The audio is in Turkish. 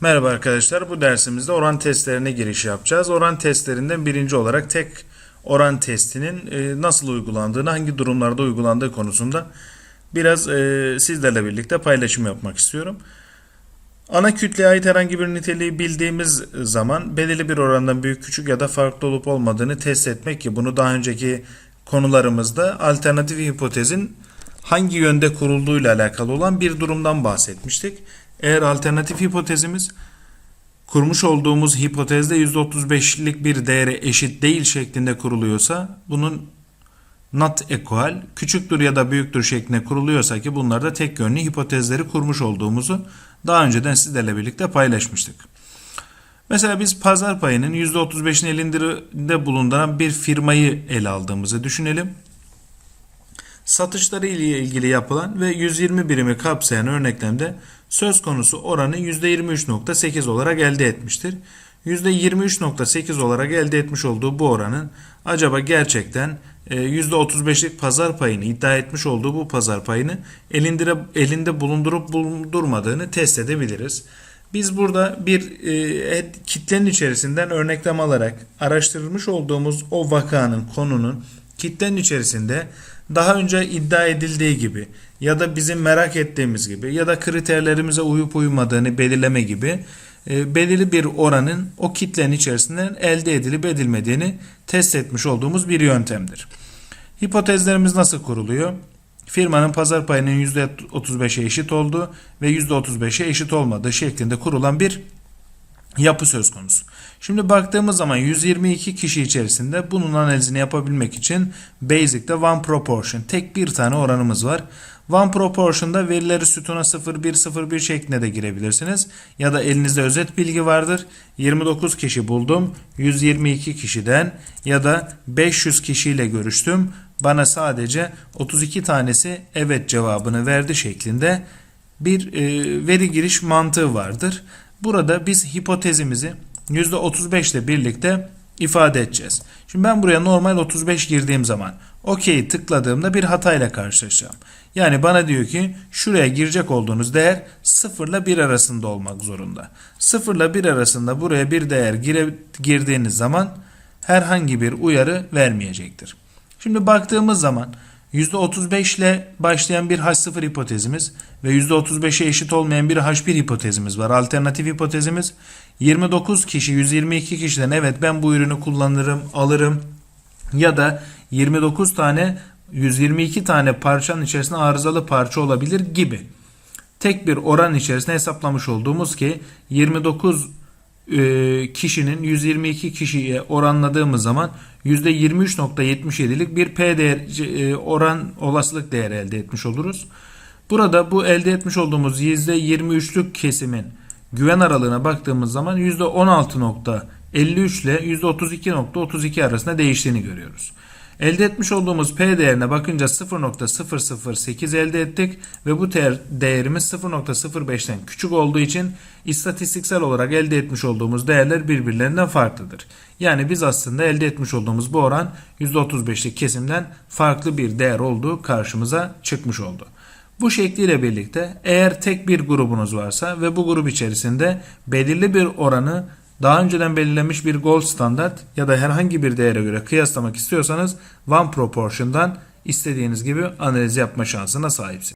Merhaba arkadaşlar. Bu dersimizde oran testlerine giriş yapacağız. Oran testlerinden birinci olarak tek oran testinin e, nasıl uygulandığını, hangi durumlarda uygulandığı konusunda biraz e, sizlerle birlikte paylaşım yapmak istiyorum. Ana kütleye ait herhangi bir niteliği bildiğimiz zaman belirli bir orandan büyük, küçük ya da farklı olup olmadığını test etmek ki bunu daha önceki konularımızda alternatif hipotezin hangi yönde kurulduğuyla alakalı olan bir durumdan bahsetmiştik. Eğer alternatif hipotezimiz kurmuş olduğumuz hipotezde %35'lik bir değere eşit değil şeklinde kuruluyorsa bunun not equal küçüktür ya da büyüktür şeklinde kuruluyorsa ki bunlarda tek yönlü hipotezleri kurmuş olduğumuzu daha önceden sizlerle birlikte paylaşmıştık. Mesela biz pazar payının %35'in elinde bulunduran bir firmayı ele aldığımızı düşünelim. Satışları ile ilgili yapılan ve 120 birimi kapsayan örneklemde söz konusu oranı %23.8 olarak elde etmiştir. %23.8 olarak elde etmiş olduğu bu oranın acaba gerçekten %35'lik pazar payını iddia etmiş olduğu bu pazar payını elinde, elinde bulundurup bulundurmadığını test edebiliriz. Biz burada bir e, kitlenin içerisinden örneklem alarak araştırmış olduğumuz o vakanın konunun kitlenin içerisinde daha önce iddia edildiği gibi ya da bizim merak ettiğimiz gibi ya da kriterlerimize uyup uymadığını belirleme gibi e, belirli bir oranın o kitlenin içerisinden elde edilip edilmediğini test etmiş olduğumuz bir yöntemdir. Hipotezlerimiz nasıl kuruluyor? Firmanın pazar payının %35'e eşit olduğu ve %35'e eşit olmadığı şeklinde kurulan bir yapı söz konusu. Şimdi baktığımız zaman 122 kişi içerisinde bunun analizini yapabilmek için Basic'te one proportion tek bir tane oranımız var. One proportion'da verileri sütuna 0101 şeklinde de girebilirsiniz. Ya da elinizde özet bilgi vardır. 29 kişi buldum. 122 kişiden ya da 500 kişiyle görüştüm. Bana sadece 32 tanesi evet cevabını verdi şeklinde bir e, veri giriş mantığı vardır. Burada biz hipotezimizi %35 ile birlikte ifade edeceğiz. Şimdi ben buraya normal 35 girdiğim zaman OK'yi tıkladığımda bir hatayla karşılaşacağım. Yani bana diyor ki şuraya girecek olduğunuz değer 0 ile 1 arasında olmak zorunda. 0 ile 1 arasında buraya bir değer gire, girdiğiniz zaman herhangi bir uyarı vermeyecektir. Şimdi baktığımız zaman %35 ile başlayan bir H0 hipotezimiz ve %35'e eşit olmayan bir H1 hipotezimiz var. Alternatif hipotezimiz 29 kişi 122 kişiden evet ben bu ürünü kullanırım alırım ya da 29 tane 122 tane parçanın içerisinde arızalı parça olabilir gibi. Tek bir oran içerisinde hesaplamış olduğumuz ki 29 e, kişinin 122 kişiye oranladığımız zaman %23.77'lik bir P değer, e, oran olasılık değeri elde etmiş oluruz. Burada bu elde etmiş olduğumuz %23'lük kesimin güven aralığına baktığımız zaman %16.53 ile %32.32 arasında değiştiğini görüyoruz. Elde etmiş olduğumuz P değerine bakınca 0.008 elde ettik ve bu değerimiz 0.05'ten küçük olduğu için istatistiksel olarak elde etmiş olduğumuz değerler birbirlerinden farklıdır. Yani biz aslında elde etmiş olduğumuz bu oran %35'lik kesimden farklı bir değer olduğu karşımıza çıkmış oldu. Bu şekliyle birlikte eğer tek bir grubunuz varsa ve bu grup içerisinde belirli bir oranı daha önceden belirlenmiş bir gold standart ya da herhangi bir değere göre kıyaslamak istiyorsanız one proportion'dan istediğiniz gibi analiz yapma şansına sahipsiniz.